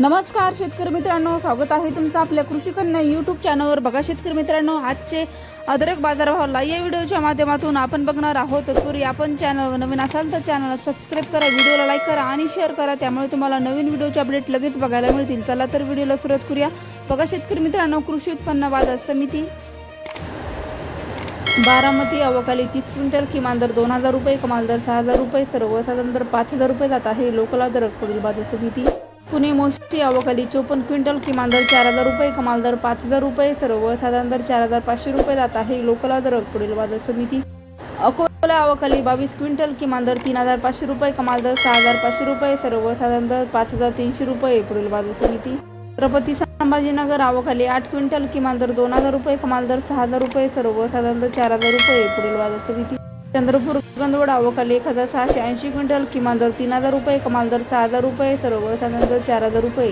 नमस्कार शेतकरी मित्रांनो. स्वागत आहे तुमचं आपल्या कृषी कन्या यूट्यूब चॅनलवर बघा शेतकरी मित्रांनो आजचे अदरक बाजारभावाला या व्हिडिओच्या माध्यमातून आपण बघणार आहोत. तत्पूर्वी आपण चॅनलवर नवीन असाल तर चॅनलला सबस्क्राईब करा व्हिडिओला लाईक करा आणि शेअर करा. त्यामुळे तुम्हाला नवीन व्हिडिओचे अपडेट लगेच बघायला मिळतील. चला तर व्हिडिओला सुरुवात करूया. बघा शेतकरी मित्रांनो कृषी उत्पन्न बाजार समिती बारामती अवकाली तीस क्विंटल किमान दर दोन हजार रुपये कमाल दर सहा हजार रुपये सर्वसाधारण दर पाच हजार रुपये जात आहे. लोकला दर पुढील बाजार समिती पुणे मोठी अवकाली चोपन्न क्विंटल किमान दर चार हजार रुपये कमाल दर पाच हजार रुपये सर्व साधारण दर चार हजार पाचशे रुपये जात आहे. लोकला दर पुढील बाजार समिती. अकोला अवकाली बावीस क्विंटल किमान दर तीन हजार पाचशे रुपये कमाल दर सहा हजार पाचशे रुपये सर्वसाधारण दर पाच हजार तीनशे रुपये पुढील बाजार समिती. छत्रपती संभाजीनगर अवकाली आठ क्विंटल किमान दर दोन हजार रुपये कमाल दर सहा हजार रुपये सर्वसाधारण दर चार हजार रुपये पुढील बाजार समिती. चंद्रपूर गंधवड अवकाली एक हजार सहाशे ऐंशी क्विंटल किमान दर तीन हजार रुपये कमाल दर सहा हजार रुपये सर्वसाधारण दर चार हजार रुपये.